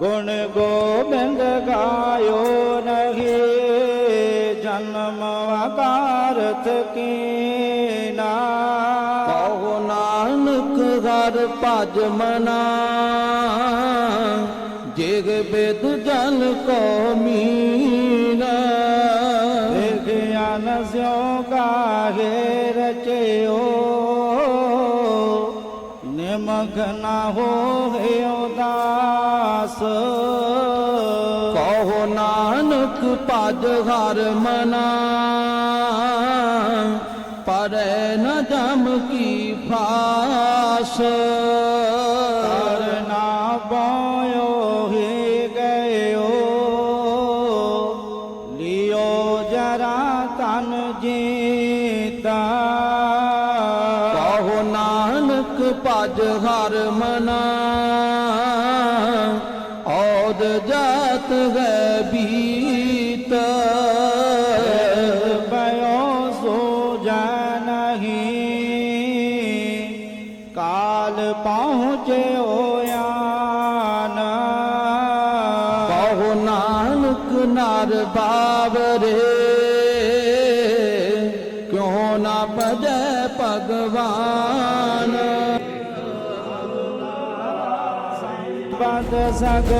ਗੁਣ ਗੋਬਿੰਦ ਗਾਇਓ ਨਹੀਂ ਜਨਮ ਆਕਾਰਤ ਕੀਨਾ ਕਹੋ ਨਾਨਕ ਹਰ ਭਜ ਮਨਾ ਜਿਗ ਬਿਦ ਜਲ ਕੋ ਮੀਨਾ। ਵਿਗਿਆਨ ਸਿਉ ਕਾਹੇ ਰਚਿਓ ਨਿਮਖ ਨਾ ਹੋਏ ਉਦਾਸ ਕਹੋ ਨਾਨਕ ਭਜ ਹਰ ਮਨਾ। ਪਰੈ ਨ ਜਮ ਕੀ ਫਾਸ। ਕਰਨਾ ਬੋਇਓ ਹੀ ਗਇਓ। ਲਿਓ ਜਰਾ ਤਨ ਜੀਤਾ। ਕਹੋ ਨਾਨਕ ਭਜ ਹਰ ਮਨਾ। ਜਾਤ ਬੀਤ। ਬਇਓ ਸੋ ਨਹੀਂ ਕਾਲ ਪਹੁੰਚਿਓ ਆਨ। ਕਹੋ ਨਾਨਕ ਨਰ ਬਾਵਰੇ। ਕਿਉ ਨਾ ਭਜੈ ਭਗਵਾਨ। ਬੰਦ ਸਗ